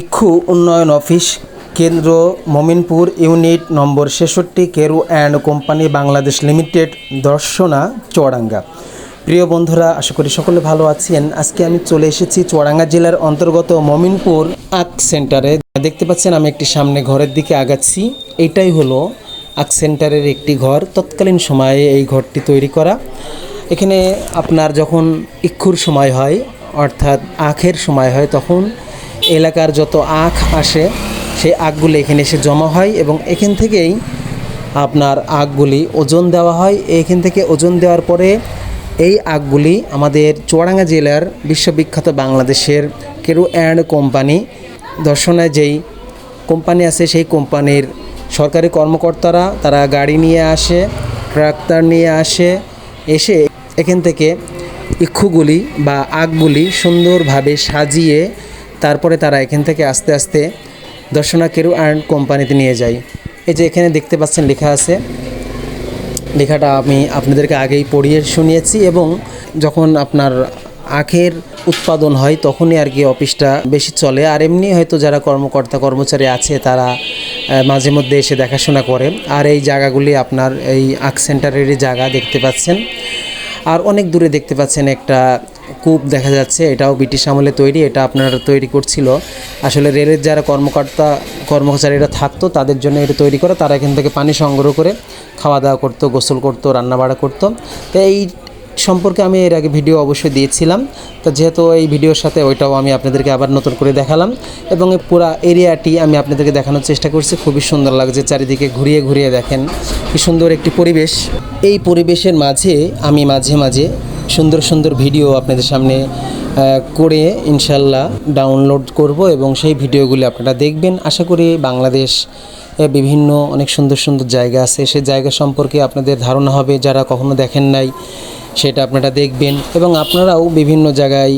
ইক্ষু উন্নয়ন অফিস, কেন্দ্র মমিনপুর ইউনিট নম্বর ছেষট্টি, Carew and company Bangladesh limited, Darsana, Chuadanga. প্রিয় বন্ধুরা, আশা করি সকলে ভালো আছেন। আজকে আমি চলে এসেছি চুয়াডাঙ্গা জেলার অন্তর্গত মমিনপুর আক সেন্টারে। দেখতে পাচ্ছেন, আমি একটি সামনে ঘরের দিকে আগাচ্ছি। এটাই হলো আক সেন্টারের একটি ঘর। তৎকালীন সময়ে এই ঘরটি তৈরি করা। এখানে আপনার যখন ইক্ষুর সময় হয়, অর্থাৎ আখের সময় হয়, তখন এলাকার যত আখ আসে, সেই আখগুলি এখানে এসে জমা হয় এবং এখান থেকেই আপনার আখগুলি ওজন দেওয়া হয়। এখান থেকে ওজন দেওয়ার পরে এই আখগুলি আমাদের চুয়াডাঙ্গা জেলার বিশ্ববিখ্যাত বাংলাদেশের কেরু অ্যান্ড কোম্পানি দর্শনায় যেই কোম্পানি আছে, সেই কোম্পানির সরকারি কর্মকর্তারা তারা গাড়ি নিয়ে আসে, ট্রাক্টর নিয়ে আসে, এসে এখান থেকে ইক্ষুগুলি বা আগগুলি সুন্দরভাবে সাজিয়ে তারপরে তারা এখান থেকে আস্তে আস্তে দর্শনা কেরু অ্যান্ড কোম্পানিতে নিয়ে যায়। এই যে এখানে দেখতে পাচ্ছেন লেখা আছে। লেখাটা আমি আপনাদেরকে আগেই পড়িয়ে শুনিয়েছি এবং যখন আপনার আখের উৎপাদন হয় তখনই আর কি অফিসটা বেশি চলে। আর এমনি হয়তো যারা কর্মকর্তা, কর্মচারী আছে তারা মাঝে মধ্যে এসে দেখাশোনা করে। আর এই জায়গাগুলি আপনার এই আখ সেন্টারেরই জায়গা দেখতে পাচ্ছেন। আর অনেক দূরে দেখতে পাচ্ছেন একটা কূপ দেখা যাচ্ছে, এটাও ব্রিটিশ আমলে তৈরি, এটা আপনারা তৈরি করছিল। আসলে রেলের যারা কর্মকর্তা, কর্মচারীরা থাকতো, তাদের জন্য এটা তৈরি করে, তারা এখান থেকে পানি সংগ্রহ করে খাওয়া দাওয়া করতো, গোসল করতো, রান্নাবাড়া করতো। তো এই সম্পর্কে আমি এর আগে ভিডিও অবশ্যই দিয়েছিলাম। তো যেহেতু এই ভিডিওর সাথে ওইটাও আমি আপনাদেরকে আবার নতুন করে দেখালাম এবং এই পুরা এরিয়াটি আমি আপনাদেরকে দেখানোর চেষ্টা করছি, খুবই সুন্দর লাগছে চারিদিকে ঘুরিয়ে ঘুরিয়ে দেখেন, কি সুন্দর একটি পরিবেশ। এই পরিবেশের মাঝে, আমি মাঝে মাঝে সুন্দর সুন্দর ভিডিও আপনাদের সামনে করে ইনশাল্লাহ ডাউনলোড করব এবং সেই ভিডিওগুলি আপনারা দেখবেন। আশা করি বাংলাদেশ বিভিন্ন অনেক সুন্দর সুন্দর জায়গা আছে। সেই জায়গা সম্পর্কে আপনাদের ধারণা হবে, যারা কখনো দেখেন নাই, সেটা আপনারা দেখবেন এবং আপনারাও বিভিন্ন জায়গায়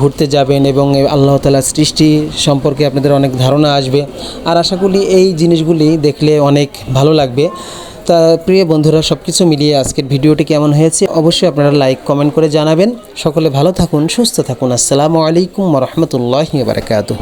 ঘুরতে যাবেন এবং আল্লাহ তালার সৃষ্টি সম্পর্কে আপনাদের অনেক ধারণা আসবে। আর আশা করি এই জিনিসগুলি দেখলে অনেক ভালো লাগবে। তা প্রিয় বন্ধুরা সব কিছু মিলিয়ে আজকের ভিডিওটি কেমন হয়েছে অবশ্যই আপনারা লাইক কমেন্ট করে জানাবেন। সকলে ভালো থাকুন, সুস্থ থাকুন। আসসালামু আলাইকুম রহমতুল্লাহ বারকাতুহ।